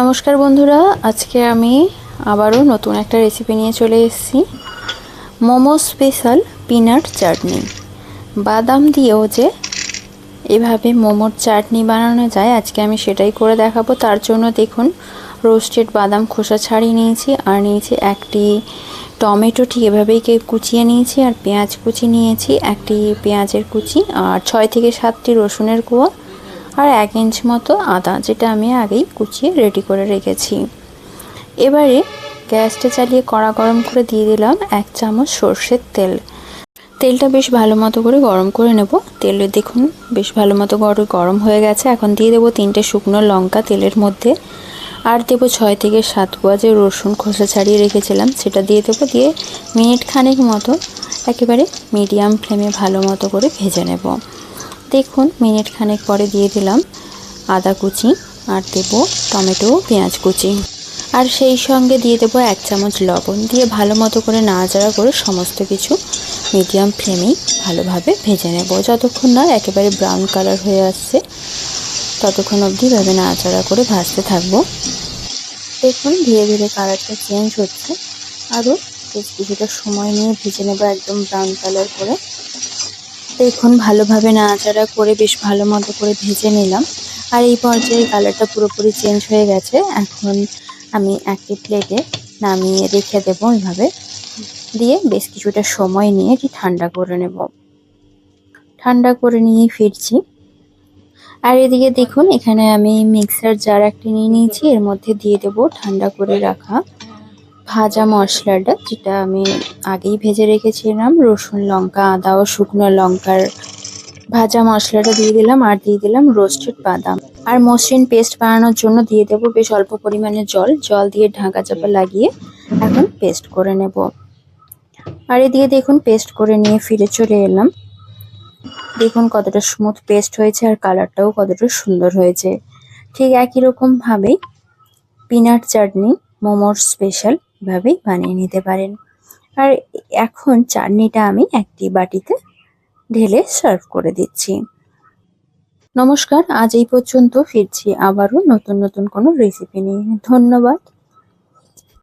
নমস্কার বন্ধুরা, আজকে আমি আবারও নতুন একটা রেসিপি নিয়ে চলে এসেছি। মোমো স্পেশাল পিনাট চাটনি বাদাম দিয়েও যে এভাবে মোমোর চাটনি বানানো যায়, আজকে আমি সেটাই করে দেখাবো। তার জন্য দেখুন রোস্টেড বাদাম খোসা ছাড়িয়ে নিয়েছি, আর নিয়েছি একটি টমেটো ঠিক এভাবেই কে কুচিয়ে নিয়েছি, আর পেঁয়াজ কুচি নিয়েছি, একটি পেঁয়াজের কুচি, আর ছয় থেকে সাতটি রসুনের কুয়া আর এক ইঞ্চ মতো আদা, যেটা আমি আগেই কুচিয়ে রেডি করে রেখেছি। এবারে গ্যাসটা চালিয়ে কড়া গরম করে দিয়ে দিলাম এক চামচ সর্ষের তেল। তেলটা বেশ ভালো মতো করে গরম করে নেব। তেলে দেখুন, বেশ ভালো মতো গরম হয়ে গেছে। এখন দিয়ে দেবো তিনটে শুকনো লঙ্কা তেলের মধ্যে। আর দেবো ছয় থেকে সাত যে রসুন খোসা ছাড়িয়ে রেখেছিলাম। সেটা দিয়ে দেবো, দিয়ে মিনিট খানেক মতো একেবারে মিডিয়াম ফ্লেমে ভালো মতো করে ভেজে নেব। দেখুন, মিনিট খানেক পরে দিয়ে দিলাম আদা কুচি আর দেবো টমেটো, পেঁয়াজ কুচি। আর সেই সঙ্গে দিয়ে দেবো এক চামচ লবণ। দিয়ে ভালো মতো করে নাড়াচাড়া করে সমস্ত কিছু মিডিয়াম ফ্লেমেই ভালোভাবে ভেজে নেব। যতক্ষণ না একেবারে ব্রাউন কালার হয়ে আসছে, ততক্ষণ অবধি ভাবে নাড়াচাড়া করে ভাজতে থাকব। দেখুন, ধীরে ধীরে কালারটা চেঞ্জ হচ্ছে। আরও বেশ কিছুটা সময় নিয়ে ভেজে নেব একদম ব্রাউন কালার করে। দেখুন ভালোভাবে নাড়াচাড়া করে বেশ ভালো মতো করে ভেজে নিলাম। আর এই পর্যায়ে কালারটা পুরোপুরি চেঞ্জ হয়ে গেছে। এখন আমি একটি প্লেটে নামিয়ে রেখে দেবো এইভাবে দিয়ে বেশ কিছুটা সময় নিয়ে এটি ঠান্ডা করে নেব। ঠান্ডা করে নিয়ে ফিরছি। আর এদিকে দেখুন, এখানে আমি মিক্সার জার একটি নিয়ে নিয়েছি। এর মধ্যে দিয়ে দেব ঠান্ডা করে রাখা ভাজা মশলাটা, যেটা আমি আগেই ভেজে রেখেছিলাম, রসুন লঙ্কা, আদা ও শুকনো লঙ্কার ভাজা মশলাটা দিয়ে দিলাম আর দিয়ে দিলাম রোস্টেড বাদাম। আর মসৃণ পেস্ট বানানোর জন্য দিয়ে দেবো বেশ অল্প পরিমাণে জল জল দিয়ে ঢাকা চাপা লাগিয়ে এখন পেস্ট করে নেব। আর এদিকে দেখুন পেস্ট করে নিয়ে ফিরে চলে এলাম। দেখুন কতটা স্মুথ পেস্ট হয়েছে আর কালারটাও কতটা সুন্দর হয়েছে। ঠিক একই রকম ভাবেই পিনাট চাটনি মোমোর স্পেশাল ভাবেই বানিয়ে নিতে পারেন। আর এখন চাটনিটা আমি একটি বাটিতে ঢেলে সার্ভ করে দিচ্ছি। নমস্কার, আজ এই পর্যন্ত ফিরছি আবারও নতুন নতুন কোনো রেসিপি নিয়ে। ধন্যবাদ।